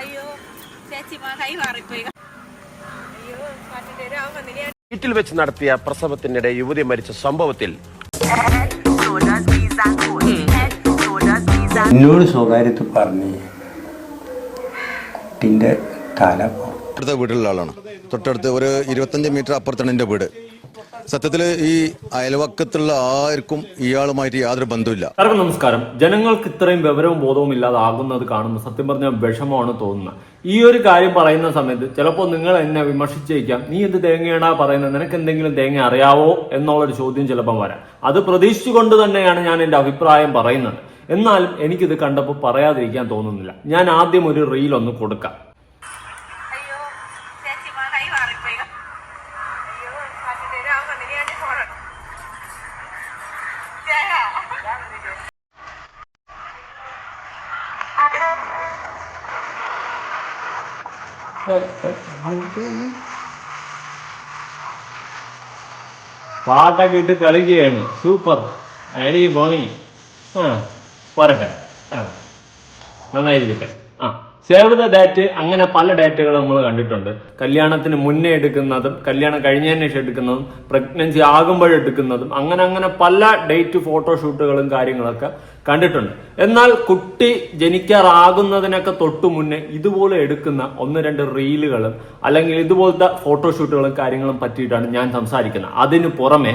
അയ്യോ ചേച്ചിമാ കൈ മാറിപ്പോയി അയ്യോ ആവുന്നില്ല വീട്ടിൽ വെച്ച് നടത്തിയ പ്രസവത്തിനിടെ യുവതി മരിച്ച സംഭവത്തിൽ എന്നോട് സ്വകാര്യത്തിൽ പറഞ്ഞ് കുട്ടിന്റെ തല അടുത്ത വീട്ടിലുള്ള ആളാണ്. തൊട്ടടുത്ത് ഒരു ഇരുപത്തഞ്ച് മീറ്റർ അപ്പുറത്താണ് എന്റെ വീട്. സത്യത്തിൽ ഈ അയൽവക്കത്തുള്ള ആർക്കും ഇയാളുമായിട്ട് യാതൊരു ബന്ധമില്ല എല്ലാവർക്കും നമസ്കാരം. ജനങ്ങൾക്ക് ഇത്രയും വിവരവും ബോധവും ഇല്ലാതാകുന്നത് കാണുമ്പോൾ സത്യം പറഞ്ഞ വിഷമമാണ് തോന്നുന്നത്. ഈ ഒരു കാര്യം പറയുന്ന സമയത്ത് ചിലപ്പോൾ നിങ്ങൾ എന്നെ വിമർശിച്ചേക്കാം. നീ എന്ത് തേങ്ങയാണാ പറയുന്നത്? നിനക്ക് എന്തെങ്കിലും തേങ്ങ അറിയാവോ എന്നുള്ളൊരു ചോദ്യം ചിലപ്പം വരാം. അത് പ്രതീക്ഷിച്ചുകൊണ്ട് തന്നെയാണ് ഞാൻ എന്റെ അഭിപ്രായം പറയുന്നത്. എന്നാലും എനിക്കിത് കണ്ടപ്പോൾ പറയാതിരിക്കാൻ തോന്നുന്നില്ല. ഞാൻ ആദ്യം ഒരു റീൽ ഒന്ന് കൊടുക്കാം അയ്യോ ചേച്ചിമാ കൈ മാറിപ്പോയി അയ്യോ മറ്റേ രാമൻ വന്നില്ല ഞാൻ ഫോൺ പാട്ടൊക്കെ ഇട്ട് കളിക്കുകയാണ്. സൂപ്പർ അടി പോരട്ടെ. ആ നന്നായിരിക്കട്ടെ. ആ സേവ് ദ ഡേറ്റ് അങ്ങനെ പല ഡേറ്റുകൾ നമ്മൾ കണ്ടിട്ടുണ്ട്. കല്യാണത്തിന് മുന്നേ എടുക്കുന്നതും കല്യാണം കഴിഞ്ഞതിന് ശേഷം എടുക്കുന്നതും പ്രഗ്നൻസി ആകുമ്പോഴെടുക്കുന്നതും അങ്ങനെ അങ്ങനെ പല ഡേറ്റ് ഫോട്ടോഷൂട്ടുകളും കാര്യങ്ങളൊക്കെ കണ്ടിട്ടുണ്ട്. എന്നാൽ കുട്ടി ജനിക്കാറാകുന്നതിനൊക്കെ തൊട്ടു മുന്നേ ഇതുപോലെ എടുക്കുന്ന ഒന്ന് രണ്ട് റീലുകളും അല്ലെങ്കിൽ ഇതുപോലത്തെ ഫോട്ടോഷൂട്ടുകളും കാര്യങ്ങളും പറ്റിയിട്ടാണ് ഞാൻ സംസാരിക്കുന്നത്. അതിന് പുറമെ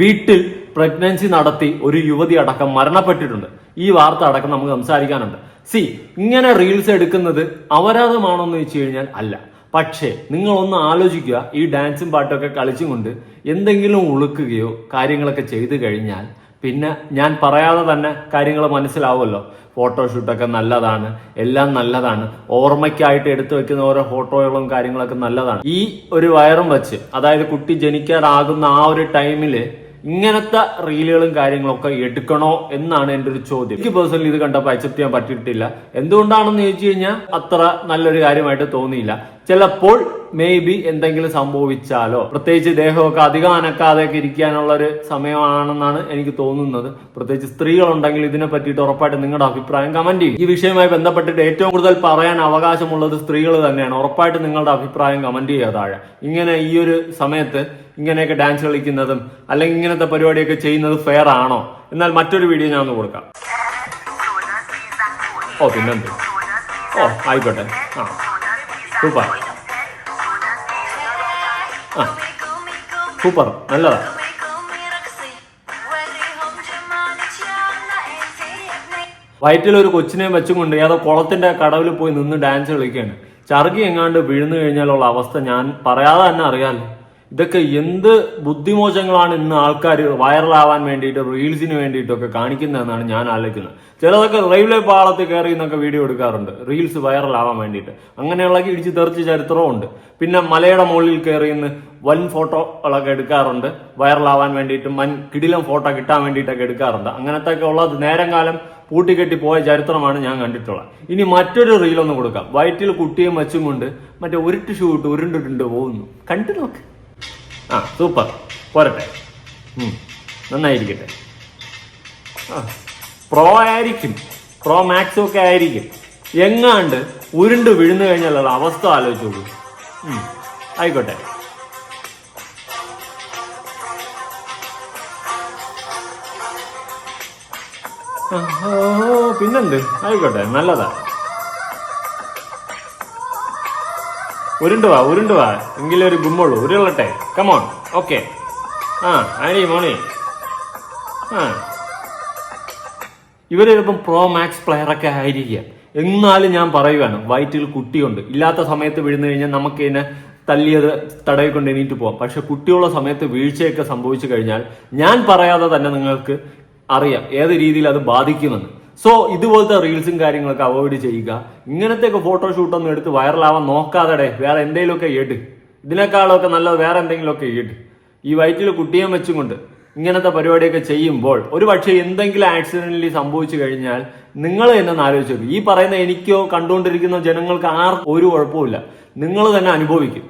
വീട്ടിൽ പ്രഗ്നൻസി നടത്തി ഒരു യുവതി അടക്കം മരണപ്പെട്ടിട്ടുണ്ട്. ഈ വാർത്ത അടക്കം നമുക്ക് സംസാരിക്കാനുണ്ട്. സി ഇങ്ങനെ റീൽസ് എടുക്കുന്നത് അപരാധമാണോ എന്ന് വെച്ച് കഴിഞ്ഞാൽ അല്ല. പക്ഷേ നിങ്ങൾ ഒന്ന് ആലോചിക്കുക ഈ ഡാൻസും പാട്ടൊക്കെ കളിച്ചും കൊണ്ട് എന്തെങ്കിലും ഉളുക്കുകയോ കാര്യങ്ങളൊക്കെ ചെയ്തു കഴിഞ്ഞാൽ പിന്നെ ഞാൻ പറയാതെ തന്നെ കാര്യങ്ങൾ മനസ്സിലാവുമല്ലോ. ഫോട്ടോഷൂട്ടൊക്കെ നല്ലതാണ് എല്ലാം നല്ലതാണ്. ഓർമ്മയ്ക്കായിട്ട് എടുത്തു വെക്കുന്ന ഓരോ ഫോട്ടോകളും കാര്യങ്ങളൊക്കെ നല്ലതാണ്. ഈ ഒരു വയറും വെച്ച് അതായത് കുട്ടി ജനിക്കാറാകുന്ന ആ ഒരു ടൈമിൽ ഇങ്ങനത്തെ റീലുകളും കാര്യങ്ങളൊക്കെ എടുക്കണോ എന്നാണ് എന്റെ ഒരു ചോദ്യം. എനിക്ക് പേഴ്സണലി ഇത് കണ്ടപ്പോൾ അക്സെപ്റ്റ് ചെയ്യാൻ പറ്റിയിട്ടില്ല. എന്തുകൊണ്ടാണെന്ന് ചോദിച്ചു കഴിഞ്ഞാൽ അത്ര നല്ലൊരു കാര്യമായിട്ട് തോന്നിയില്ല. ചിലപ്പോൾ മേ ബി എന്തെങ്കിലും സംഭവിച്ചാലോ. പ്രത്യേകിച്ച് ദേഹമൊക്കെ അധികം അനക്കാതെയൊക്കെ ഇരിക്കാനുള്ള ഒരു സമയമാണെന്നാണ് എനിക്ക് തോന്നുന്നത്. പ്രത്യേകിച്ച് സ്ത്രീകളുണ്ടെങ്കിൽ ഇതിനെ പറ്റിയിട്ട് ഉറപ്പായിട്ട് നിങ്ങളുടെ അഭിപ്രായം കമന്റ് ചെയ്യും. ഈ വിഷയവുമായി ബന്ധപ്പെട്ടിട്ട് ഏറ്റവും കൂടുതൽ പറയാൻ അവകാശമുള്ളത് സ്ത്രീകൾ തന്നെയാണ്. ഉറപ്പായിട്ട് നിങ്ങളുടെ അഭിപ്രായം കമന്റ് ചെയ്യുക ഇങ്ങനെ ഈ ഒരു സമയത്ത് ഇങ്ങനെയൊക്കെ ഡാൻസ് കളിക്കുന്നതും അല്ലെങ്കിൽ ഇങ്ങനത്തെ പരിപാടിയൊക്കെ ചെയ്യുന്നത് ഫെയർ ആണോ? എന്നാൽ മറ്റൊരു വീഡിയോ ഞാൻ ഒന്ന് കൊടുക്കാം. ഓ പിന്നെന്ത്? ഓ ആയിക്കോട്ടെ. ആ. സൂപ്പർ. ആ. സൂപ്പർ. നല്ലതാ. വയറ്റിൽ ഒരു കൊച്ചിനെ വെച്ചുകൊണ്ട് ഏതോ കുളത്തിന്റെ കടവിൽ പോയി നിന്ന് ഡാൻസ് കളിക്കുകയാണ്. ചറുകി എങ്ങാണ്ട് വീഴുന്നു കഴിഞ്ഞാലുള്ള അവസ്ഥ ഞാൻ പറയാതെ തന്നെ അറിയാലോ. ഇതൊക്കെ എന്ത് ബുദ്ധിമോശങ്ങളാണ് ഇന്ന് ആൾക്കാർ വൈറലാവാൻ വേണ്ടിയിട്ട് റീൽസിന് വേണ്ടിയിട്ടൊക്കെ കാണിക്കുന്നതെന്നാണ് ഞാൻ ആലോചിക്കുന്നത്. ചിലതൊക്കെ റെയിൽവേ പാളത്തിൽ കയറി എന്നൊക്കെ വീഡിയോ എടുക്കാറുണ്ട്. റീൽസ് വൈറലാവാൻ വേണ്ടിയിട്ട്. അങ്ങനെയുള്ള ഇടിച്ച് തെറിച്ച് ചരിത്രമുണ്ട് പിന്നെ മലയുടെ മുകളിൽ കയറി ഇന്ന് വൻ ഫോട്ടോകളൊക്കെ എടുക്കാറുണ്ട്. വൈറലാവാൻ വേണ്ടിയിട്ട് മൻ കിടിലം ഫോട്ടോ കിട്ടാൻ വേണ്ടിയിട്ടൊക്കെ എടുക്കാറുണ്ട്. അങ്ങനത്തെ ഒക്കെ ഉള്ളത് നേരം കാലം പൂട്ടിക്കെട്ടി പോയ ചരിത്രമാണ് ഞാൻ കണ്ടിട്ടുള്ളത്. ഇനി മറ്റൊരു റീൽ ഒന്ന് കൊടുക്കാം. വയറ്റിൽ കുട്ടിയും വച്ചും കൊണ്ട് മറ്റേ ഉരുട്ട് ഷൂ ഇട്ട് ഉരുണ്ടിട്ടുണ്ട് പോകുന്നു. കണ്ടു നോക്ക്. ആ സൂപ്പർ. പോരട്ടെ. നന്നായിരിക്കട്ടെ. ആ പ്രോ ആയിരിക്കും. പ്രോ മാക്സും ഒക്കെ ആയിരിക്കും. എങ്ങാണ്ട് ഉരുണ്ട് വീഴുന്നു കഴിഞ്ഞാലുള്ള അവസ്ഥ ആലോചിച്ചോളൂ ആയിക്കോട്ടെ. പിന്നെന്ത്? ആയിക്കോട്ടെ നല്ലതാ. ഉരുണ്ട് വാ ഉരുണ്ട് വാ. ഒരു ഗുമ്മുള്ളൂ. ഉരുളട്ടെ. കമോൺ ഓക്കെ ആ ആനി മോണി ആ. ഇവരിപ്പം പ്രോ മാക്സ് പ്ലെയറൊക്കെ ആയിരിക്കുക. എന്നാലും ഞാൻ പറയുകയാണ് വയറ്റിൽ കുട്ടിയുണ്ട്. ഇല്ലാത്ത സമയത്ത് വീഴുന്നു കഴിഞ്ഞാൽ നമുക്ക് ഇതിനെ തല്ലിയത് തടവിക്കൊണ്ട് എണീറ്റ് പോവാം. പക്ഷെ കുട്ടിയുള്ള സമയത്ത് വീഴ്ചയൊക്കെ സംഭവിച്ചു കഴിഞ്ഞാൽ ഞാൻ പറയാതെ തന്നെ നിങ്ങൾക്ക് അറിയാം ഏത് രീതിയിൽ അത് ബാധിക്കുമെന്ന്. സോ ഇതുപോലത്തെ റീൽസും കാര്യങ്ങളൊക്കെ അവോയ്ഡ് ചെയ്യുക. ഇങ്ങനത്തെയൊക്കെ ഫോട്ടോഷൂട്ടൊന്നും എടുത്ത് വൈറലാവാൻ നോക്കാതെ വേറെ എന്തെങ്കിലുമൊക്കെ ഇട് ഇതിനേക്കാളൊക്കെ നല്ലത് വേറെ എന്തെങ്കിലുമൊക്കെ ഇട് ഈ വയറ്റിൽ കുട്ടിയെ വെച്ചുകൊണ്ട് ഇങ്ങനത്തെ പരിപാടിയൊക്കെ ചെയ്യുമ്പോൾ ഒരു പക്ഷേ എന്തെങ്കിലും ആക്സിഡന്റലി സംഭവിച്ചു കഴിഞ്ഞാൽ നിങ്ങൾ തന്നെ ആലോചിച്ച് ഈ പറയുന്ന എനിക്കോ കണ്ടുകൊണ്ടിരിക്കുന്ന ജനങ്ങൾക്ക് ആർക്കും ഒരു കുഴപ്പമില്ല നിങ്ങൾ തന്നെ അനുഭവിക്കും.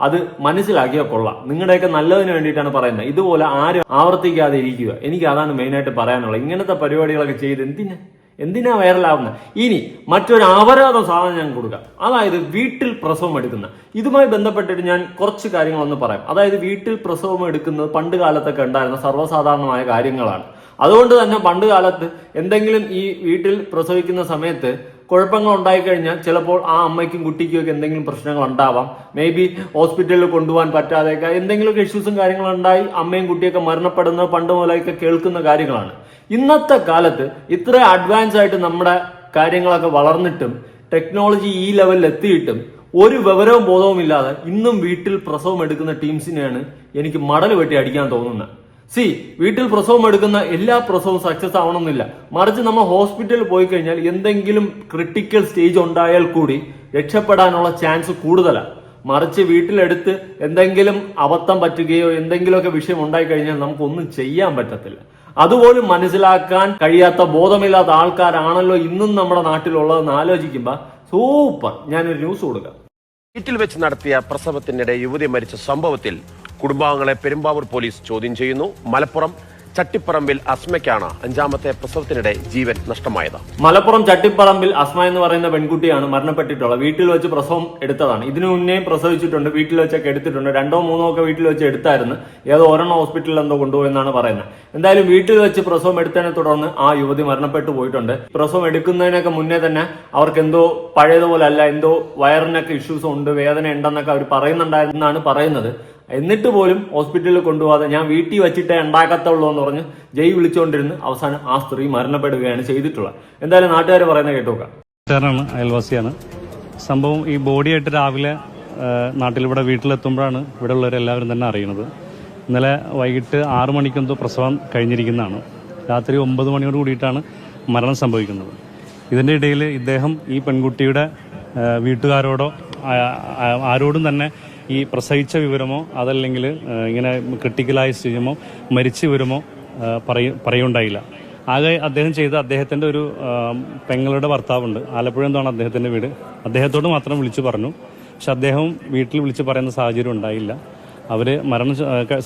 അത് മനസ്സിലാക്കിയാൽ കൊള്ളാം. നിങ്ങളുടെയൊക്കെ നല്ലതിന് വേണ്ടിയിട്ടാണ് പറയുന്നത്. ഇതുപോലെ ആരും ആവർത്തിക്കാതെ ഇരിക്കുക. എനിക്ക് അതാണ് മെയിനായിട്ട് പറയാനുള്ളത്. ഇങ്ങനത്തെ പരിപാടികളൊക്കെ ചെയ്ത് എന്തിനാ? എന്തിനാ വൈറലാവുന്നത് ഇനി മറ്റൊരു അപരാധ സാധനം ഞാൻ കൊടുക്കുക അതായത് വീട്ടിൽ പ്രസവം എടുക്കുന്ന. ഇതുമായി ബന്ധപ്പെട്ടിട്ട് ഞാൻ കുറച്ച് കാര്യങ്ങൾ ഒന്ന് പറയാം. അതായത് വീട്ടിൽ പ്രസവം എടുക്കുന്നത് പണ്ട് കാലത്തൊക്കെ ഉണ്ടായിരുന്ന സർവസാധാരണമായ കാര്യങ്ങളാണ്. അതുകൊണ്ട് തന്നെ പണ്ട് കാലത്ത് എന്തെങ്കിലും ഈ വീട്ടിൽ പ്രസവിക്കുന്ന സമയത്ത് കുഴപ്പങ്ങൾ ഉണ്ടായിക്കഴിഞ്ഞാൽ ചിലപ്പോൾ ആ അമ്മയ്ക്കും കുട്ടിക്കും ഒക്കെ എന്തെങ്കിലും പ്രശ്നങ്ങൾ ഉണ്ടാവാം മേ ബി ഹോസ്പിറ്റലിൽ കൊണ്ടുപോകാൻ പറ്റാതെയൊക്കെ എന്തെങ്കിലുമൊക്കെ ഇഷ്യൂസും കാര്യങ്ങളും ഉണ്ടായി അമ്മയും കുട്ടിയൊക്കെ മരണപ്പെടുന്നത് പണ്ട് മുതലൊക്കെ കേൾക്കുന്ന കാര്യങ്ങളാണ്. ഇന്നത്തെ കാലത്ത് ഇത്ര അഡ്വാൻസ് ആയിട്ട് നമ്മുടെ കാര്യങ്ങളൊക്കെ വളർന്നിട്ടും ടെക്നോളജി ഈ ലെവലിൽ എത്തിയിട്ടും ഒരു വിവരവും ബോധവും ഇല്ലാതെ ഇന്നും വീട്ടിൽ പ്രസവം എടുക്കുന്ന ടീംസിനെയാണ് എനിക്ക് മടൽ വെട്ടി അടിക്കാൻ തോന്നുന്നത്. സി വീട്ടിൽ പ്രസവം എടുക്കുന്ന എല്ലാ പ്രസവവും സക്സസ് ആവണമെന്നില്ല. മറിച്ച് നമ്മൾ ഹോസ്പിറ്റലിൽ പോയി കഴിഞ്ഞാൽ എന്തെങ്കിലും ക്രിട്ടിക്കൽ സ്റ്റേജ് ഉണ്ടായാൽ കൂടി രക്ഷപ്പെടാനുള്ള ചാൻസ് കൂടുതലാണ് മറിച്ച് വീട്ടിലെടുത്ത് എന്തെങ്കിലും അബദ്ധം പറ്റുകയോ എന്തെങ്കിലുമൊക്കെ വിഷയം ഉണ്ടായി കഴിഞ്ഞാൽ നമുക്കൊന്നും ചെയ്യാൻ പറ്റത്തില്ല. അതുപോലും മനസ്സിലാക്കാൻ കഴിയാത്ത ബോധമില്ലാത്ത ആൾക്കാരാണല്ലോ ഇന്നും നമ്മുടെ നാട്ടിലുള്ളതെന്ന് ആലോചിക്കുമ്പോൾ സൂപ്പർ. ഞാനൊരു ന്യൂസ് കൊടുക്കാം. വീട്ടിൽ വെച്ച് നടത്തിയ പ്രസവത്തിനിടെ യുവതി മരിച്ച സംഭവത്തിൽ കുടുംബാംഗങ്ങളെ പെരുമ്പാവൂർ പോലീസ് ചോദ്യം ചെയ്യുന്നു. മലപ്പുറം ചട്ടിപ്പറമ്പിൽ അസ്മയ്ക്കാണ് അഞ്ചാമത്തെ പ്രസവത്തിനിടെ ജീവൻ നഷ്ടമായത്. മലപ്പുറം ചട്ടിപ്പറമ്പിൽ അസ്മ എന്ന് പറയുന്ന പെൺകുട്ടിയാണ് മരണപ്പെട്ടിട്ടുള്ളത്. വീട്ടിൽ വെച്ച് പ്രസവം എടുത്തതാണ്. ഇതിനു മുന്നേയും പ്രസവിച്ചിട്ടുണ്ട്. വീട്ടിൽ വെച്ചൊക്കെ എടുത്തിട്ടുണ്ട്. രണ്ടോ മൂന്നോ ഒക്കെ വീട്ടിൽ വെച്ച് എടുത്തായിരുന്നു. ഏതോ ഒരെണ്ണം ഹോസ്പിറ്റലിൽ എന്തോ കൊണ്ടുപോയെന്നാണ് പറയുന്നത്. എന്തായാലും വീട്ടിൽ വെച്ച് പ്രസവം എടുത്തതിനെ തുടർന്ന് ആ യുവതി മരണപ്പെട്ടു പോയിട്ടുണ്ട്. പ്രസവം എടുക്കുന്നതിനൊക്കെ മുന്നേ തന്നെ അവർക്ക് എന്തോ പഴയതുപോലെ അല്ല എന്തോ വയറിനൊക്കെ ഇഷ്യൂസ് ഉണ്ട് വേദന ഉണ്ടെന്നൊക്കെ അവർ പറയുന്നുണ്ടായിരുന്നാണ് പറയുന്നത്. എന്നിട്ട് പോലും ഹോസ്പിറ്റലിൽ കൊണ്ടുപോകാതെ ഞാൻ വീട്ടിൽ വെച്ചിട്ടേ ഉണ്ടാക്കത്തുള്ളൂ എന്ന് പറഞ്ഞ് ജയ് വിളിച്ചുകൊണ്ടിരുന്ന് അവസാനം ആ സ്ത്രീ മരണപ്പെടുകയാണ് ചെയ്തിട്ടുള്ളത്. എന്തായാലും നാട്ടുകാർ പറയുന്നത് കേട്ടോക്കാം. അയൽവാസിയാണ്. സംഭവം ഈ ബോഡിയായിട്ട് രാവിലെ നാട്ടിലിവിടെ വീട്ടിലെത്തുമ്പോഴാണ് ഇവിടെ ഉള്ളവരെല്ലാവരും തന്നെ അറിയുന്നത്. ഇന്നലെ വൈകിട്ട് ആറു മണിക്കെന്തോ പ്രസവം കഴിഞ്ഞിരിക്കുന്നതാണ്. രാത്രി ഒമ്പത് മണിയോട് കൂടിയിട്ടാണ് മരണം സംഭവിക്കുന്നത്. ഇതിന്റെ ഇടയിൽ ഇദ്ദേഹം ഈ പെൺകുട്ടിയുടെ വീട്ടുകാരോടോ ആരോടും തന്നെ ഈ പ്രസവിച്ച വിവരമോ അതല്ലെങ്കിൽ ഇങ്ങനെ ക്രിട്ടിക്കലായ സ്ഥിതിമോ മരിച്ച വിവരമോ പറയ പറയുണ്ടായില്ല. ആകെ അദ്ദേഹം ചെയ്ത അദ്ദേഹത്തിന്റെ ഒരു പെങ്ങളുടെ ഭർത്താവുണ്ട്. ആലപ്പുഴ എന്താണ് അദ്ദേഹത്തിന്റെ വീട്? അദ്ദേഹത്തോട് മാത്രം വിളിച്ചു പറഞ്ഞു. പക്ഷെ അദ്ദേഹം വീട്ടിൽ വിളിച്ച് പറയുന്ന സാഹചര്യം ഉണ്ടായില്ല. അവർ മരണം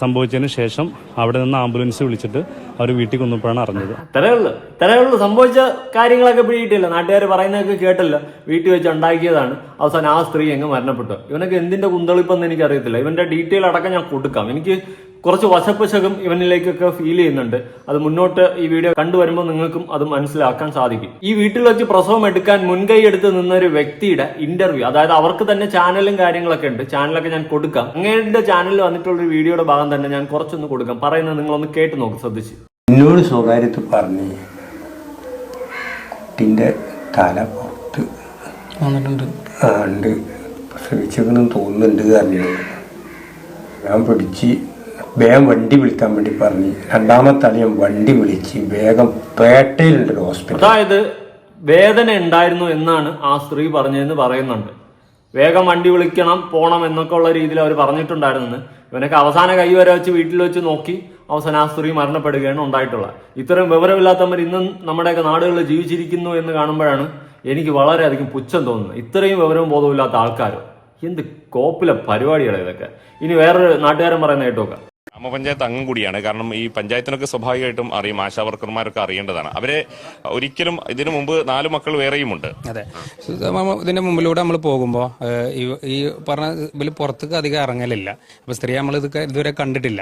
സംഭവിച്ചതിന് ശേഷം അവിടെ നിന്ന് ആംബുലൻസ് വിളിച്ചിട്ട് അവർ വീട്ടിൽ കൊന്നപ്പോഴാണ് അറിഞ്ഞത്. ഇത്രയേ ഉള്ളൂ സംഭവിച്ച കാര്യങ്ങളൊക്കെ പിടിയിട്ടില്ല നാട്ടുകാർ പറയുന്നതൊക്കെ കേട്ടില്ല. വീട്ടിൽ വെച്ച് ഉണ്ടാക്കിയതാണ്. അവസാനം ആ സ്ത്രീ എങ്ങ് മരണപ്പെട്ടു. ഇവനൊക്കെ എന്തിന്റെ കുന്തളിപ്പെന്ന് എനിക്ക് അറിയത്തില്ല ഇവന്റെ ഡീറ്റെയിൽ അടക്കം ഞാൻ കൊടുക്കാം. എനിക്ക് കുറച്ച് വശപ്പശകം ഇവനിലേക്കൊക്കെ ഫീൽ ചെയ്യുന്നുണ്ട്. അത് മുന്നോട്ട് ഈ വീഡിയോ കണ്ടുവരുമ്പോൾ നിങ്ങൾക്കും അത് മനസ്സിലാക്കാൻ സാധിക്കും. ഈ വീട്ടിൽ വെച്ച് പ്രസവം എടുക്കാൻ മുൻകൈ എടുത്ത് നിന്ന ഒരു വ്യക്തിയുടെ ഇന്റർവ്യൂ അതായത് അവർക്ക് തന്നെ ചാനലും കാര്യങ്ങളൊക്കെ ഉണ്ട്. ചാനലൊക്കെ ഞാൻ കൊടുക്കാം. അങ്ങയുടെ ചാനലിൽ വന്നിട്ടുള്ള ഒരു വീഡിയോയുടെ ഭാഗം തന്നെ ഞാൻ കുറച്ചൊന്ന് കൊടുക്കാം. പറയുന്നത് നിങ്ങളൊന്ന് കേട്ട് നോക്ക് ശ്രദ്ധിച്ച്. എന്നോട് സ്വകാര്യത്തിൽ പറഞ്ഞ് കുട്ടിന്റെ തല പുറത്ത് ഉണ്ട്. പ്രസവിച്ചെന്ന് തോന്നുന്നുണ്ട് ഞാൻ പിടിച്ച് വേഗം വണ്ടി വിളിക്കാൻ വേണ്ടി പറഞ്ഞു രണ്ടാമത്തെ അളിയൻ വണ്ടി വിളിച്ച് വേഗം പേട്ടയിലുണ്ട് ഹോസ്പിറ്റൽ അതായത് വേദന ഉണ്ടായിരുന്നു എന്നാണ് ആ സ്ത്രീ പറഞ്ഞതെന്ന് പറയുന്നുണ്ട്. വേഗം വണ്ടി വിളിക്കണം പോണം എന്നൊക്കെ ഉള്ള രീതിയിൽ അവർ പറഞ്ഞിട്ടുണ്ടായിരുന്നു ഇവനൊക്കെ അവസാന കൈ വരെ വെച്ച് വീട്ടിൽ വെച്ച് നോക്കി അവസാനം ആ സ്ത്രീ മരണപ്പെടുകയാണ് ഉണ്ടായിട്ടുള്ളത്. ഇത്തരം വിവരമില്ലാത്തവർ ഇന്നും നമ്മുടെയൊക്കെ നാടുകളിൽ ജീവിച്ചിരിക്കുന്നു എന്ന് കാണുമ്പോഴാണ് എനിക്ക് വളരെയധികം പുച്ഛം തോന്നുന്നത്. ഇത്രയും വിവരവും ബോധമില്ലാത്ത ആൾക്കാരോ. എന്ത് കോപ്പിലെ പരിപാടികളാണ് ഇതൊക്കെ. ഇനി വേറൊരു നാട്ടുകാരൻ പറയുന്ന കേട്ടോക്കാം. ഗ്രാമപഞ്ചായത്ത് അംഗം കൂടിയാണ്. കാരണം ഈ പഞ്ചായത്തിനൊക്കെ സ്വാഭാവികമായിട്ടും അറിയും ആശാ വർക്കർമാരൊക്കെ അറിയേണ്ടതാണ്. അവരെ ഒരിക്കലും ഇതിനു മുമ്പ് നാല് മക്കൾ വേറെയുമുണ്ട്. അതെ. ഇതിന്റെ മുമ്പിലൂടെ നമ്മൾ പോകുമ്പോൾ ഈ പറഞ്ഞ ഇതിൽ പുറത്തേക്ക് അധികം ഇറങ്ങലില്ല. അപ്പൊ സ്ത്രീ നമ്മൾ ഇത് ഇതുവരെ കണ്ടിട്ടില്ല.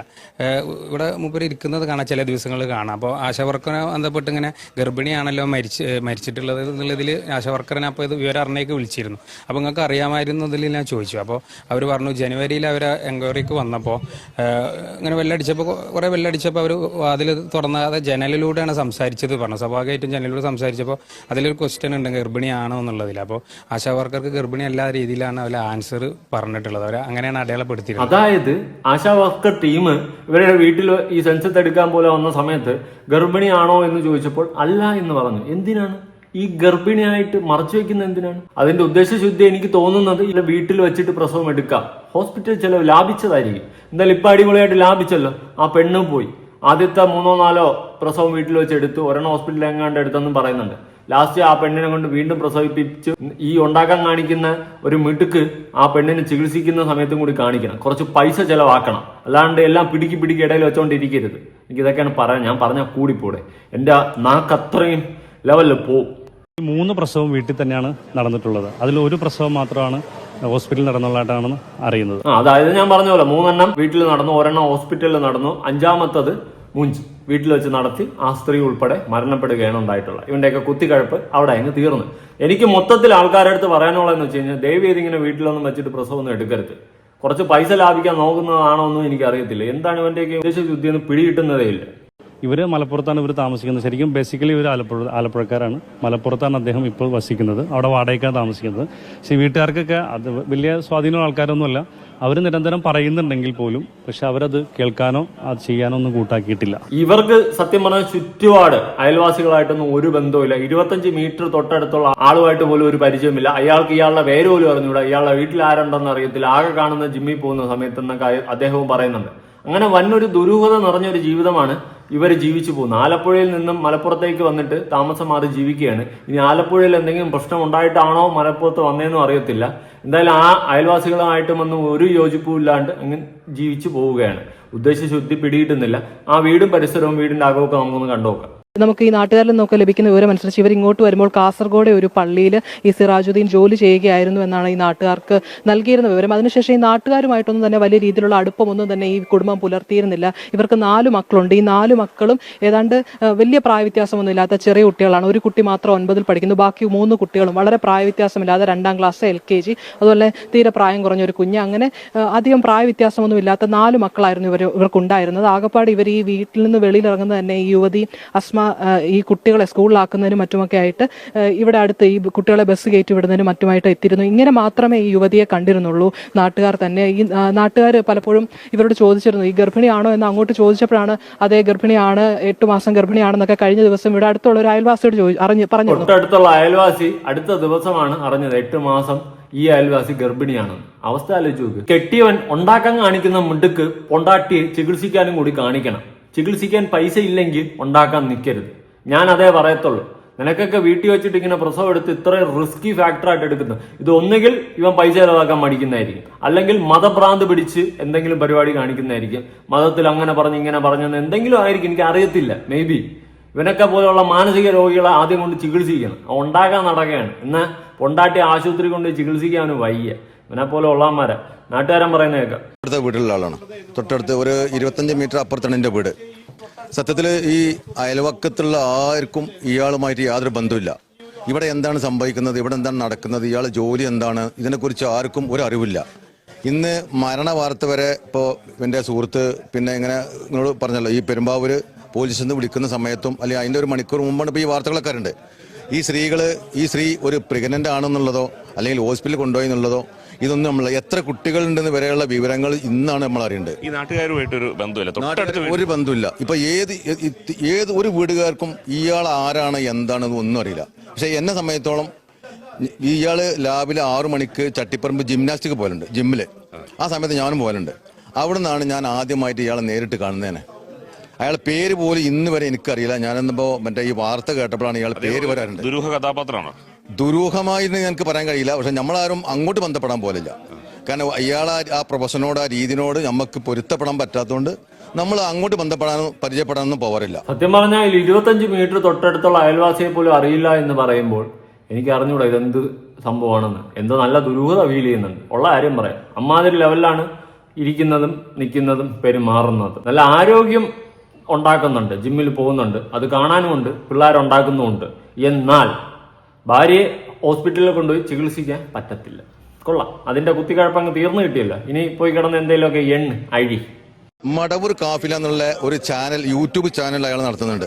ഇവിടെ മുമ്പ് ഇരിക്കുന്നത് കാണാം ചില ദിവസങ്ങളിൽ കാണാം. അപ്പോൾ ആശാവർക്കറെ ബന്ധപ്പെട്ട് ഇങ്ങനെ ഗർഭിണിയാണല്ലോ മരിച്ച് മരിച്ചിട്ടുള്ളത് എന്നുള്ളതിൽ ആശാവർക്കറിനെ അപ്പോൾ ഇത് വിവരം അറിഞ്ഞേക്ക് വിളിച്ചിരുന്നു. അപ്പോൾ നിങ്ങൾക്ക് അറിയാമായിരുന്നു ഇതിൽ ഞാൻ ചോദിച്ചു. അപ്പോൾ അവർ പറഞ്ഞു ജനുവരിയിൽ അവരെ എൻക്വയറിക്ക് വന്നപ്പോൾ ഇങ്ങനെ വെല്ലടിച്ചപ്പോൾ കുറേ വെല്ലടിച്ചപ്പോൾ അവർ അതിൽ തുറന്നാതെ ജനലിലൂടെയാണ് സംസാരിച്ചത് പറഞ്ഞു സ്വാഭാവികമായിട്ടും ജനലിലൂടെ സംസാരിച്ചപ്പോൾ അതിലൊരു ക്വസ്റ്റ്യൻ ഉണ്ട് ഗർഭിണിയാണോ എന്നുള്ളതിൽ അപ്പോൾ ആശാ വർക്കർക്ക് ഗർഭിണി എല്ലാ രീതിയിലാണ് അവർ ആൻസർ പറഞ്ഞിട്ടുള്ളത്. അവർ അങ്ങനെയാണ് അടയാളപ്പെടുത്തിയിരുന്നത് അതായത് ആശാ വർക്കർ ടീം ഇവരുടെ വീട്ടിൽ ഈ സെൻസസ് എടുക്കാൻ പോലെ വന്ന സമയത്ത് ഗർഭിണിയാണോ എന്ന് ചോദിച്ചപ്പോൾ അല്ല എന്ന് പറഞ്ഞു. എന്തിനാണ്? ഈ ഗർഭിണിയായിട്ട് മറച്ചു വെക്കുന്ന എന്തിനാണ്? അതിന്റെ ഉദ്ദേശശുദ്ധി എനിക്ക് തോന്നുന്നത് ഇല്ല വീട്ടിൽ വെച്ചിട്ട് പ്രസവം എടുക്കാം. ഹോസ്പിറ്റൽ ചെലവ് ലാഭിച്ചതായിരിക്കും. എന്തായാലും ഇപ്പൊ അടിപൊളിയായിട്ട് ലാഭിച്ചല്ലോ. ആ പെണ്ണും പോയി. ആദ്യത്തെ മൂന്നോ നാലോ പ്രസവം വീട്ടിൽ വെച്ച് എടുത്തു. ഒരെണ്ണം ഹോസ്പിറ്റലിൽ എങ്ങാണ്ട് എടുത്തെന്നും പറയുന്നുണ്ട്. ലാസ്റ്റ് ആ പെണ്ണിനെ കൊണ്ട് വീണ്ടും പ്രസവിപ്പിച്ച് ഈ ഉണ്ടാക്കാൻ കാണിക്കുന്ന ഒരു മിടുക്ക് ആ പെണ്ണിനെ ചികിത്സിക്കുന്ന സമയത്തും കൂടി കാണിക്കണം. കുറച്ച് പൈസ ചെലവാക്കണം. അല്ലാണ്ട് എല്ലാം പിടിക്കി പിടിക്കി ഇടയിൽ വെച്ചോണ്ടിരിക്കരുത്. എനിക്ക് ഇതൊക്കെയാണ് പറയാൻ ഞാൻ പറഞ്ഞ കൂടിപ്പോടെ. എന്റെ നാക്ക് അത്രയും ലെവലിൽ പോകും മൂന്ന് പ്രസവം വീട്ടിൽ തന്നെയാണ് നടന്നിട്ടുള്ളത്. അതിൽ ഒരു പ്രസവം മാത്രമാണ് ഹോസ്പിറ്റലിൽ നടന്നുള്ളതായിട്ടാണ് അറിയുന്നത്. അതായത് ഞാൻ പറഞ്ഞ പോലെ മൂന്നെണ്ണം വീട്ടിൽ നടന്നു ഒരെണ്ണം ഹോസ്പിറ്റലിൽ നടന്നു അഞ്ചാമത്തത് മുഞ്ച് വീട്ടിൽ വെച്ച് നടത്തി ആ സ്ത്രീ ഉൾപ്പെടെ മരണപ്പെടുകയാണ് ഉണ്ടായിട്ടുള്ളത്. ഇവന്റെയൊക്കെ കുത്തിക്കഴപ്പ് അവിടെ അങ്ങ് തീർന്നു. എനിക്ക് മൊത്തത്തിൽ ആൾക്കാരുടെ അടുത്ത് പറയാനുള്ളതെന്ന് വെച്ച് കഴിഞ്ഞാൽ ദയവ് ചെയ്ത് വീട്ടിലൊന്നും വെച്ചിട്ട് പ്രസവം ഒന്നും എടുക്കരുത്. കുറച്ച് പൈസ ലാഭിക്കാൻ നോക്കുന്നതാണോ എന്നും എനിക്ക് അറിയത്തില്ല എന്താണ് ഇവന്റെയൊക്കെ ഉദ്ദേശ ശുദ്ധിയൊന്നും പിടികിട്ടുന്നതേ ഇല്ല. ഇവർ മലപ്പുറത്താണ് ഇവർ താമസിക്കുന്നത്. ശരിക്കും ബേസിക്കലി ഇവർ ആലപ്പുഴ ആലപ്പുഴക്കാരാണ്. മലപ്പുറത്താണ് അദ്ദേഹം ഇപ്പോൾ വസിക്കുന്നത്. അവിടെ വാടകയ്ക്കാണ് താമസിക്കുന്നത്. പക്ഷേ വീട്ടുകാർക്കൊക്കെ അത് വലിയ സ്വാധീനമുള്ള ആൾക്കാരൊന്നുമല്ല. അവർ നിരന്തരം പറയുന്നുണ്ടെങ്കിൽ പോലും പക്ഷെ അവരത് കേൾക്കാനോ അത് ചെയ്യാനോ ഒന്നും കൂട്ടാക്കിയിട്ടില്ല. ഇവർക്ക് സത്യം പറഞ്ഞാൽ ചുറ്റുപാട് അയൽവാസികളായിട്ടൊന്നും ഒരു ബന്ധവുമില്ല. ഇരുപത്തഞ്ച് മീറ്റർ തൊട്ടടുത്തുള്ള ആളുമായിട്ട് പോലും ഒരു പരിചയമില്ല അയാൾക്ക് ഇയാളുടെ പേര് പോലും അറിഞ്ഞൂടാ ഇയാളുടെ വീട്ടിൽ ആരുണ്ടെന്ന് അറിയത്തില്ല. ആകെ കാണുന്ന ജിമ്മിൽ പോകുന്ന സമയത്ത് എന്നൊക്കെ അദ്ദേഹവും പറയുന്നുണ്ട്. അങ്ങനെ വന്നൊരു ദുരൂഹത നിറഞ്ഞൊരു ജീവിതമാണ് ഇവർ ജീവിച്ചു പോകുന്നു. ആലപ്പുഴയിൽ നിന്നും മലപ്പുറത്തേക്ക് വന്നിട്ട് താമസം മാറി ജീവിക്കുകയാണ്. ഇനി ആലപ്പുഴയിൽ എന്തെങ്കിലും പ്രശ്നം ഉണ്ടായിട്ടാണോ മലപ്പുറത്ത് വന്നതെന്നും അറിയത്തില്ല. എന്തായാലും ആ അയൽവാസികളുമായിട്ടും ഒന്നും ഒരു യോജിപ്പും ഇല്ലാണ്ട് അങ്ങനെ ജീവിച്ചു പോവുകയാണ്. ഉദ്ദേശ ശുദ്ധി പിടിയിട്ടുന്നില്ല ആ വീടും പരിസരവും വീടിന്റെ അകമൊക്കെ നമുക്കൊന്ന് കണ്ടുനോക്കാം നമുക്ക് ഈ നാട്ടുകാരിൽ നിന്നൊക്കെ ലഭിക്കുന്ന വിവരം അനുസരിച്ച് ഇവർ ഇങ്ങോട്ട് വരുമ്പോൾ കാസർഗോഡ് ഒരു പള്ളിയിൽ ഈ സിറാജുദ്ദീൻ ജോലി ചെയ്യുകയായിരുന്നു എന്നാണ് ഈ നാട്ടുകാർക്ക് നൽകിയിരുന്ന വിവരം. അതിനുശേഷം ഈ നാട്ടുകാരുമായിട്ടൊന്നും തന്നെ വലിയ രീതിയിലുള്ള അടുപ്പമൊന്നും തന്നെ ഈ കുടുംബം പുലർത്തിയിരുന്നില്ല. ഇവർക്ക് നാല് മക്കളുണ്ട്. ഈ നാല് മക്കളും ഏതാണ്ട് വലിയ പ്രായവ്യത്യാസമൊന്നും ഇല്ലാത്ത ചെറിയ കുട്ടികളാണ്. ഒരു കുട്ടി മാത്രം ഒൻപതിൽ പഠിക്കുന്നു. ബാക്കി മൂന്ന് കുട്ടികളും വളരെ പ്രായവ്യത്യാസമില്ലാതെ രണ്ടാം ക്ലാസ് എൽ കെ ജി. അതുപോലെ തീരെ പ്രായം കുറഞ്ഞ ഒരു കുഞ്ഞ്. അങ്ങനെ അധികം പ്രായവ്യത്യാസമൊന്നും ഇല്ലാത്ത നാല് മക്കളായിരുന്നു ഇവർ ഇവർക്കുണ്ടായിരുന്നത്. ആകപ്പാട് ഇവർ ഈ വീട്ടിൽ നിന്ന് വെളിയിലിറങ്ങുന്നത് തന്നെ ഈ യുവതി അസ്മ ഈ കുട്ടികളെ സ്കൂളിലാക്കുന്നതിനും മറ്റുമൊക്കെ ആയിട്ട് ഇവിടെ അടുത്ത് ഈ കുട്ടികളെ ബസ് കയറ്റി വിടുന്നതിനും മറ്റുമായിട്ട് എത്തിയിരുന്നു. ഇങ്ങനെ മാത്രമേ ഈ യുവതിയെ കണ്ടിരുന്നുള്ളൂ. നാട്ടുകാർ തന്നെ ഈ നാട്ടുകാർ പലപ്പോഴും ഇവരോട് ചോദിച്ചിരുന്നു ഈ ഗർഭിണിയാണോ? എന്ന് അങ്ങോട്ട് ചോദിച്ചപ്പോഴാണ് അതേ ഗർഭിണിയാണ് എട്ട് മാസം ഗർഭിണിയാണെന്നൊക്കെ കഴിഞ്ഞ ദിവസം ഇവിടെ അടുത്തുള്ള ഒരു അയൽവാസിയോട് ചോദിച്ചു അറിഞ്ഞു പറഞ്ഞു തൊട്ടടുത്തുള്ള അയൽവാസി അടുത്ത ദിവസമാണ് അറിഞ്ഞത് എട്ട് മാസം ഈ അയൽവാസി ഗർഭിണിയാണ്. അവസ്ഥ ആലോചിച്ച് കെട്ടിയവൻ ഉണ്ടാക്കാൻ കാണിക്കുന്ന മുണ്ടുക്ക് പൊണ്ടാട്ടിയെ ചികിത്സിക്കാനും കൂടി കാണിക്കണം. ചികിത്സിക്കാൻ പൈസ ഇല്ലെങ്കിൽ ഉണ്ടാക്കാൻ നിൽക്കരുത് ഞാൻ അതേ പറയത്തുള്ളൂ. നിനക്കൊക്കെ വീട്ടിൽ വെച്ചിട്ട് ഇങ്ങനെ പ്രസവം എടുത്ത് ഇത്രയും റിസ്കി ഫാക്ടറായിട്ട് എടുക്കുന്നു. ഇത് ഒന്നുകിൽ ഇവൻ പൈസ ചെലവാക്കാൻ മടിക്കുന്നതായിരിക്കും. അല്ലെങ്കിൽ മതഭ്രാന്ത് പിടിച്ച് എന്തെങ്കിലും പരിപാടി കാണിക്കുന്നതായിരിക്കും. മതത്തിൽ അങ്ങനെ പറഞ്ഞ് ഇങ്ങനെ പറഞ്ഞെന്ന് എന്തെങ്കിലും ആയിരിക്കും. എനിക്ക് അറിയത്തില്ല. മേ ബി ഇവനൊക്കെ പോലെയുള്ള മാനസിക രോഗികളെ ആദ്യം കൊണ്ട് ചികിത്സിക്കണം. ഉണ്ടാക്കാൻ നടക്കുകയാണ്. എന്നാൽ പൊണ്ടാട്ടി ആശുപത്രി കൊണ്ട് ചികിത്സിക്കാൻ വയ്യ. ഇവനെ പോലെ ഉള്ളാന്മാരെ. നാട്ടുകാരൻ പറയുന്ന കേൾക്കാം. അടുത്ത വീട്ടിലുള്ള ആളാണ്. തൊട്ടടുത്ത് ഒരു ഇരുപത്തഞ്ച് മീറ്റർ അപ്പുറത്താണ് എന്റെ വീട്. സത്യത്തിൽ ഈ അയൽവക്കത്തുള്ള ആർക്കും ഇയാളുമായിട്ട് യാതൊരു ബന്ധമില്ല ഇവിടെ എന്താണ് സംഭവിക്കുന്നത്? ഇവിടെ എന്താണ് നടക്കുന്നത്? ഇയാൾ ജോലി എന്താണ്? ഇതിനെക്കുറിച്ച് ആർക്കും ഒരു അറിവില്ല. ഇന്ന് മരണ വാർത്ത വരെ ഇപ്പോൾ എന്റെ സുഹൃത്ത് പിന്നെ ഇങ്ങനെ നിങ്ങളോട് പറഞ്ഞല്ലോ ഈ പെരുമ്പാവൂർ പോലീസിൽ നിന്ന് വിളിക്കുന്ന സമയത്തും അല്ലെങ്കിൽ അതിന്റെ ഒരു മണിക്കൂർ മുമ്പാണ് ഇപ്പോൾ ഈ വാർത്തകളൊക്കെ ഈ സ്ത്രീകൾ ഈ സ്ത്രീ ഒരു പ്രഗ്നന്റ് ആണെന്നുള്ളതോ അല്ലെങ്കിൽ ഹോസ്പിറ്റലിൽ കൊണ്ടുപോയി എന്നുള്ളതോ ഇതൊന്നും നമ്മൾ എത്ര കുട്ടികളുണ്ടെന്ന് വരെയുള്ള വിവരങ്ങൾ ഇന്നാണ് നമ്മൾ അറിയേണ്ടത്. ഈ നാട്ടുകാരുമായിട്ടൊരു ബന്ധമില്ല. തൊട്ടടുത്ത് ഒരു ബന്ധമില്ല. ഇപ്പൊ ഏത് ഏത് ഒരു വീടുകാർക്കും ഇയാൾ ആരാണ് എന്താണെന്ന് ഒന്നും അറിയില്ല. പക്ഷെ എന്നെ സംബന്ധിച്ചോളം ഇയാൾ രാവിലെ ആറു മണിക്ക് ചട്ടിപ്പറമ്പ് ജിംനാസ്റ്റിക് പോലുണ്ട് ജിമ്മിൽ. ആ സമയത്ത് ഞാനും പോലുണ്ട് അവിടെ നിന്നാണ് ഞാൻ ആദ്യമായിട്ട് ഇയാളെ നേരിട്ട് കാണുന്നതിനെ അയാളെ പേര് പോലും ഇന്ന് വരെ എനിക്കറിയില്ല. ഞാനെന്നപ്പോ മറ്റേ ഈ വാർത്ത കേട്ടപ്പോഴാണ് ഇയാൾ പേര് വരാറുണ്ട്. ദുരൂഹ കഥാപാത്രമാണോ? ദുരൂഹമായിരുന്നു ഞങ്ങൾക്ക് പറയാൻ കഴിയില്ല. പക്ഷെ നമ്മളാരും അങ്ങോട്ട് ബന്ധപ്പെടാൻ പോലില്ല. കാരണം ഇയാൾ ആ പ്രൊഫഷനോട് ആ രീതിനോട് നമുക്ക് പൊരുത്തപ്പെടാൻ പറ്റാത്തതുകൊണ്ട് നമ്മൾ അങ്ങോട്ട് ബന്ധപ്പെടാനും പരിചയപ്പെടാനൊന്നും പോകാറില്ല സത്യം പറഞ്ഞാൽ ഇരുപത്തഞ്ച് മീറ്റർ തൊട്ടടുത്തുള്ള അയൽവാസിയെ പോലും അറിയില്ല എന്ന് പറയുമ്പോൾ എനിക്ക് അറിഞ്ഞൂടാ ഇതെന്ത് സംഭവമാണെന്ന്. എന്തോ നല്ല ദുരൂഹത ഫീൽ ചെയ്യുന്നുണ്ട്. ഉള്ള കാര്യം പറയാം. അമ്മാതിരി ലെവലിലാണ് ഇരിക്കുന്നതും നിൽക്കുന്നതും പെരുമാറുന്നത്. നല്ല ആരോഗ്യം ഉണ്ടാക്കുന്നുണ്ട്. ജിമ്മിൽ പോകുന്നുണ്ട്. അത് കാണാനുമുണ്ട്. പിള്ളേരുണ്ടാക്കുന്നുമുണ്ട്. എന്നാൽ ഭാര്യയെ ഹോസ്പിറ്റലിൽ കൊണ്ടുപോയി ചികിത്സിക്കാൻ പറ്റത്തില്ല. കൊള്ളാം. അതിന്റെ കുത്തിക്കഴപ്പങ്ങ് തീർന്നു കിട്ടിയല്ലോ. ഇനി പോയി കിടന്ന് എന്തെങ്കിലുമൊക്കെ എണ്ണ് അഴി മടവൂർ കാഫില എന്നുള്ള ഒരു ചാനൽ യൂട്യൂബ് ചാനൽ അയാൾ നടത്തുന്നുണ്ട്.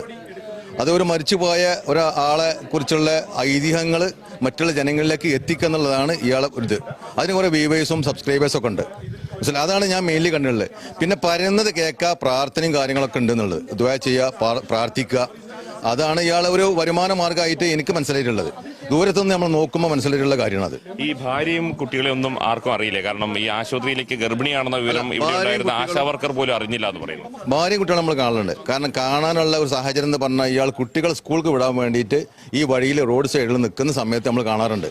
അത് ഒരു മരിച്ചുപോയ ഒരാളെ കുറിച്ചുള്ള ഐതിഹ്യങ്ങൾ മറ്റുള്ള ജനങ്ങളിലേക്ക് എത്തിക്കുക എന്നുള്ളതാണ് ഇയാളെ ഇത്. അതിന് കുറെ വ്യൂവേഴ്സും സബ്സ്ക്രൈബേഴ്സും ഒക്കെ ഉണ്ട്. മനസ്സിലായി? അതാണ് ഞാൻ മെയിൻലി കണ്ടുള്ളത് പിന്നെ പറയുന്നത് കേൾക്കുക പ്രാർത്ഥനയും കാര്യങ്ങളൊക്കെ ഉണ്ട് എന്നുള്ളത്. ദ്വയ ചെയ്യുക പ്രാ- പ്രാർത്ഥിക്കുക. അതാണ് ഇയാളെ ഒരു വരുമാന മാർഗമായിട്ട് എനിക്ക് മനസ്സിലായിട്ടുള്ളത്. ദൂരത്തുനിന്ന് നമ്മൾ നോക്കുമ്പോൾ മനസ്സിലായിട്ടുള്ള കാര്യമാണ് അത് ഈ ഭാര്യയും കുട്ടികളെ ഒന്നും ആർക്കും അറിയില്ല. കാരണം ഈ ആശുപത്രിയിലേക്ക് ഗർഭിണിയാണെന്ന വിവരം ഇവിടെ ഉണ്ടായിരുന്ന ആശാ വർക്കർ പോലും അറിഞ്ഞില്ല എന്ന് പറയുന്നു. ഭാര്യയും കുട്ടികളെ നമ്മൾ കാണുന്നുണ്ട് കാരണം കാണാനുള്ള ഒരു സാഹചര്യം എന്ന് പറഞ്ഞാൽ ഇയാൾ കുട്ടികൾ സ്കൂൾക്ക് വിടാൻ വേണ്ടിയിട്ട് ഈ വഴിയിൽ റോഡ് സൈഡിൽ നിൽക്കുന്ന സമയത്ത് നമ്മൾ കാണാറുണ്ട്.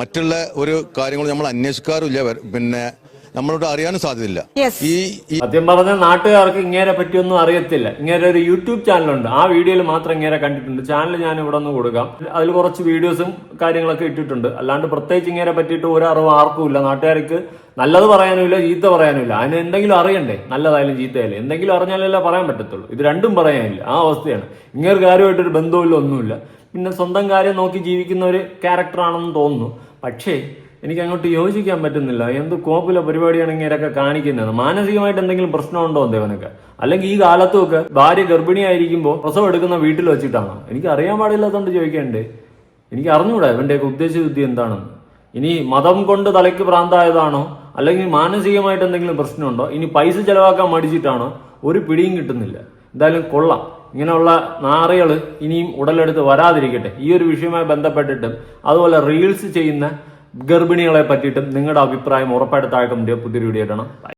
മറ്റുള്ള ഒരു കാര്യങ്ങൾ നമ്മൾ അന്വേഷിക്കാറില്ല പിന്നെ നമ്മളോട് അറിയാനും സാധ്യതയില്ല. ഈ സത്യം പറഞ്ഞ നാട്ടുകാർക്ക് ഇങ്ങേരെ പറ്റിയൊന്നും അറിയത്തില്ല. ഇങ്ങനെ ഒരു യൂട്യൂബ് ചാനലുണ്ട്. ആ വീഡിയോയിൽ മാത്രം ഇങ്ങനെ കണ്ടിട്ടുണ്ട്. ചാനൽ ഞാൻ ഇവിടെ ഒന്ന് കൊടുക്കാം. അതിൽ കുറച്ച് വീഡിയോസും കാര്യങ്ങളൊക്കെ ഇട്ടിട്ടുണ്ട്. അല്ലാണ്ട് പ്രത്യേകിച്ച് ഇങ്ങനെ പറ്റിയിട്ട് ഒരു അറിവ് ആർക്കും ഇല്ല. നാട്ടുകാർക്ക് നല്ലത് പറയാനുമില്ല ചീത്ത പറയാനുമില്ല അതിന് എന്തെങ്കിലും അറിയണ്ടേ? നല്ലതായാലും ചീത്തയായാലും. എന്തെങ്കിലും അറിഞ്ഞാലല്ലേ പറയാൻ പറ്റത്തുള്ളൂ. ഇത് രണ്ടും പറയാനില്ല. ആ അവസ്ഥയാണ്. ഇങ്ങനെ കാര്യമായിട്ടൊരു ബന്ധമില്ല ഒന്നുമില്ല. പിന്നെ സ്വന്തം കാര്യം നോക്കി ജീവിക്കുന്ന ഒരു ക്യാരക്ടറാണെന്ന് തോന്നുന്നു. പക്ഷേ എനിക്ക് അങ്ങോട്ട് യോജിക്കാൻ പറ്റുന്നില്ല. എന്ത് കോപ്പിലെ പരിപാടിയാണ് ഇങ്ങനെയൊക്കെ കാണിക്കുന്നത്? മാനസികമായിട്ട് എന്തെങ്കിലും പ്രശ്നമുണ്ടോ ദേവനൊക്കെ അല്ലെങ്കിൽ ഈ കാലത്തുമൊക്കെ ഭാര്യ ഗർഭിണിയായിരിക്കുമ്പോൾ പ്രസവം എടുക്കുന്ന വീട്ടിൽ വെച്ചിട്ടാണോ? എനിക്ക് അറിയാൻ പാടില്ലാത്തതുകൊണ്ട് ചോദിക്കണ്ടേ. എനിക്ക് അറിഞ്ഞൂടാ ഇവന്റെയൊക്കെ ഉദ്ദേശബുദ്ധി എന്താണെന്ന്. ഇനി മതം കൊണ്ട് തലയ്ക്ക് ഭ്രാന്തായതാണോ അല്ലെങ്കിൽ മാനസികമായിട്ട് എന്തെങ്കിലും പ്രശ്നമുണ്ടോ? ഇനി പൈസ ചെലവാക്കാൻ മടിച്ചിട്ടാണോ? ഒരു പിടിയും കിട്ടുന്നില്ല. എന്തായാലും കൊള്ളാം. ഇങ്ങനെയുള്ള നാറികൾ ഇനിയും ഉടലെടുത്ത് വരാതിരിക്കട്ടെ. ഈ ഒരു വിഷയവുമായി ബന്ധപ്പെട്ടിട്ടും അതുപോലെ റീൽസ് ചെയ്യുന്ന ഗർഭിണികളെ പറ്റിയിട്ടും നിങ്ങളുടെ അഭിപ്രായം ഉറപ്പായിട്ട് താഴെ കമന്റ്. പുതിയൊരു വീഡിയോ ഇടണം